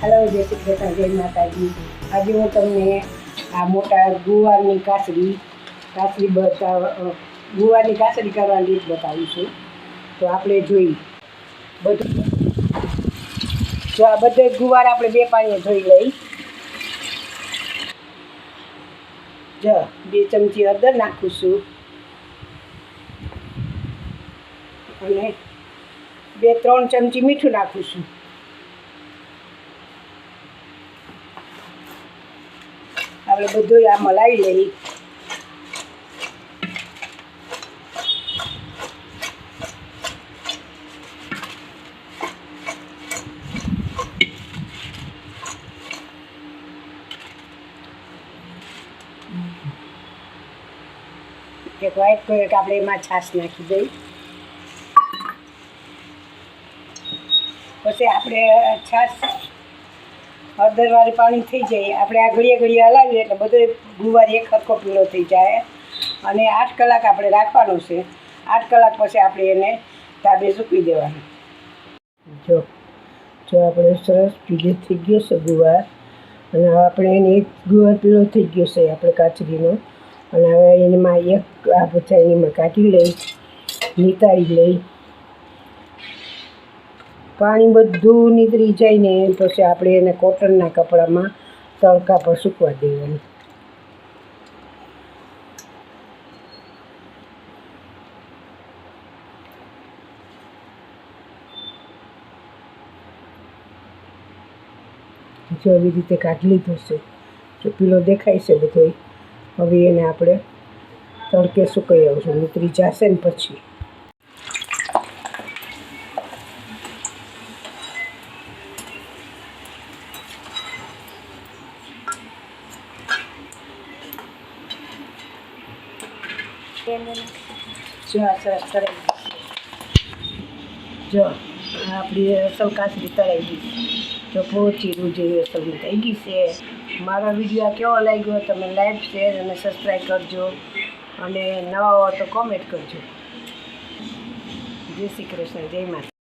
Hello જય શ્રી કૃષ્ણ, જય માતાજી. આજે હું તમને આ મોટા ગુવારની કાસરી કાસરી બતાવ ગુવારની કાસરી કરવાની રીત બતાવીશું તો આપણે જોઈ બધું. જો આ બધે ગુવાર આપણે બે પાણીએ ધોઈ લઈ. જ, બે ચમચી હળદર નાખું છું. અને બે, ત્રણ ચમચી મીઠું નાખું છું. આપણે બધું આ મલાઈ લઈ એક વાઇટ કોઈ આપણે એમાં છાશ નાખી દઈ પછી આપણે છાશ હળદરવાળી પાણી થઈ જાય. આપણે આ ઘડીએ ઘડીએ હલાવીએ એટલે બધો ગુવાર એક હરખો પીળો થઈ જાય. અને આઠ કલાક આપણે રાખવાનો છે. આઠ કલાક પછી આપણે એને ધાબે સૂકવી દેવાનું. જો જો આપણે સરસ પીળો થઈ ગયો છે ગુવાર. અને હવે આપણે એને એક ગુવાર પીળો થઈ ગયો છે આપણે કાચરીનો. અને હવે એમાં એક આ પછી એમાં કાઢી લઈ, નિતારી લઈ પાણી બધું નીતરી જાય ને પછી આપણે એને કોટનના કપડામાં તડકા પર સૂકવા દેવાનું. જો આવી રીતે કાઢી લીધો છે, જો પીલો દેખાય છે બધો હવે એને આપણે તડકે સુકાઈ આવશું, નીતરી જશે ને પછી. જો, આ સરસ જો આપણી અસલ કાચરી તળાઈ ગઈ. જો પહોંચી જેવી અસલની થઈ ગઈ છે. મારો વીડિયો કેવો લાગ્યો તમે લાઈક, શેર અને સબસ્ક્રાઈબ કરજો. અને નવા હો તો કોમેન્ટ કરજો. જય શ્રી કૃષ્ણ, જય માતા